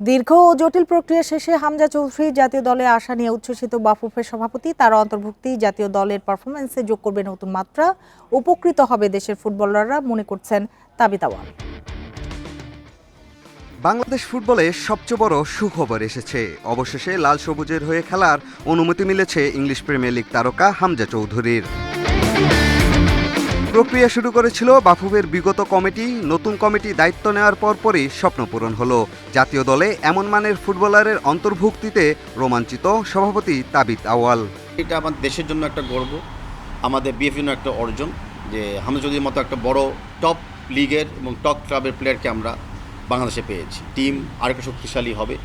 দীর্ঘ ও জটিল প্রক্রিয়া শেষে হামজা চৌধুরী জাতীয় দলে আসা নিয়ে উচ্ছ্বসিত বাফুফের সভাপতি, তার অন্তর্ভুক্তি জাতীয় দলের পারফরমেন্সে যোগ করবে নতুন মাত্রা। উপকৃত হবে দেশের ফুটবলাররা, মনে করছেন তাবিতাওয়াল বাংলাদেশ ফুটবলে সবচেয়ে বড় সুখবর এসেছে। অবশেষে লাল সবুজের হয়ে খেলার অনুমতি মিলেছে ইংলিশ প্রিমিয়ার লিগ তারকা হামজা চৌধুরীর। প্রক্রিয়া শুরু করেছিল বাফুফের বিগত কমিটি। নতুন কমিটি দায়িত্ব নেওয়ার পরপরই স্বপ্ন পূরণ হলো। জাতীয় দলে এমন মানের ফুটবলারের অন্তর্ভুক্তিতে রোমাঞ্চিত সভাপতি তাবিত আওয়াল এটা আমাদের দেশের জন্য একটা গর্ব, আমাদের বিএফ জন্য একটা অর্জন যে হামজা চৌধুরীর মতো একটা বড় টপ লিগের এবং টপ ক্লাবের প্লেয়ারকে আমরা বাংলাদেশে পেয়েছি। টিম আরেকটু শক্তিশালী হবে।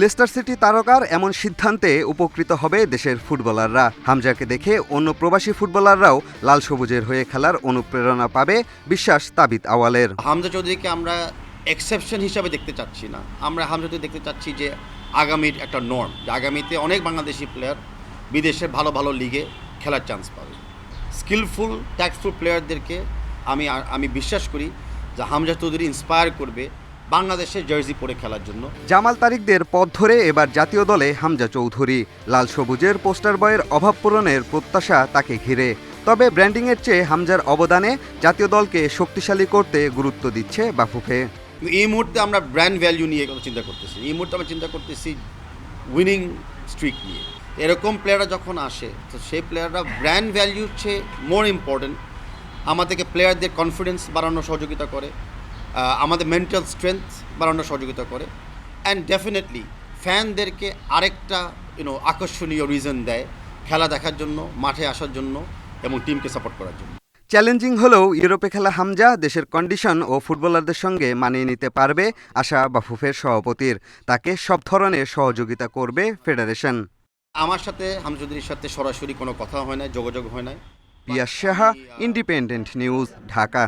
লেস্টার সিটি তারকার এমন সিদ্ধান্তে উপকৃত হবে দেশের ফুটবলাররা। হামজাকে দেখে অন্য প্রবাসী ফুটবলাররাও লাল সবুজের হয়ে খেলার অনুপ্রেরণা পাবে বিশ্বাস তাবিত আওয়ালের। হামজা চৌধুরীকে আমরা এক্সেপশন হিসাবে দেখতে চাচ্ছি না। আমরা হামজা চৌধুরী দেখতে চাচ্ছি যে আগামীর একটা নর্ম আগামীতে অনেক বাংলাদেশি প্লেয়ার বিদেশের ভালো ভালো লিগে খেলার চান্স পাবে। স্কিলফুল ট্যাক্সফুল প্লেয়ারদেরকে আমি আমি বিশ্বাস করি যে হামজা চৌধুরী ইন্সপায়ার করবে বাংলাদেশের জার্সি পরে খেলার জন্য। জামাল তারিকদের পথ ধরে এবার জাতীয় দলে হামজা চৌধুরী। লাল সবুজের পোস্টার বয়ের অভাব পূরণের প্রত্যাশা তাকে ঘিরে। তবে ব্র্যান্ডিংয়ের চেয়ে হামজার অবদানে জাতীয় দলকে শক্তিশালী করতে গুরুত্ব দিচ্ছে বাফুফে। এই মুহূর্তে আমরা ব্র্যান্ড ভ্যালু নিয়ে কথা চিন্তা করতেছি। এই মুহূর্তে আমরা চিন্তা করতেছি উইনিং স্ট্রিক নিয়ে। এরকম প্লেয়াররা যখন আসে তো সেই প্লেয়াররা ব্র্যান্ড ভ্যালু হচ্ছে মোর ইম্পর্টেন্ট আমাদেরকে প্লেয়ারদের কনফিডেন্স বাড়ানোর সহযোগিতা করে। আমাদের মেন্টাল স্ট্রেংথ বাড়ানোর সহযোগিতা করে। অ্যান্ড ডেফিনেটলি ফ্যানদেরকে আরেকটা ইউনো আকর্ষণীয় রিজন দেয় খেলা দেখার জন্য মাঠে আসার জন্য এবং টিমকে সাপোর্ট করার জন্য। চ্যালেঞ্জিং হলেও ইউরোপে খেলা হামজা দেশের কন্ডিশন ও ফুটবলারদের সঙ্গে মানিয়ে নিতে পারবে আশা বাফুফের সভাপতির। তাকে সব ধরনের সহযোগিতা করবে ফেডারেশন। আমার সাথে হামজুদ্দিনের সাথে সরাসরি কোনো কথা হয় না যোগাযোগ হয় না পিয়াস সাহা ইন্ডিপেন্ডেন্ট নিউজ ঢাকা।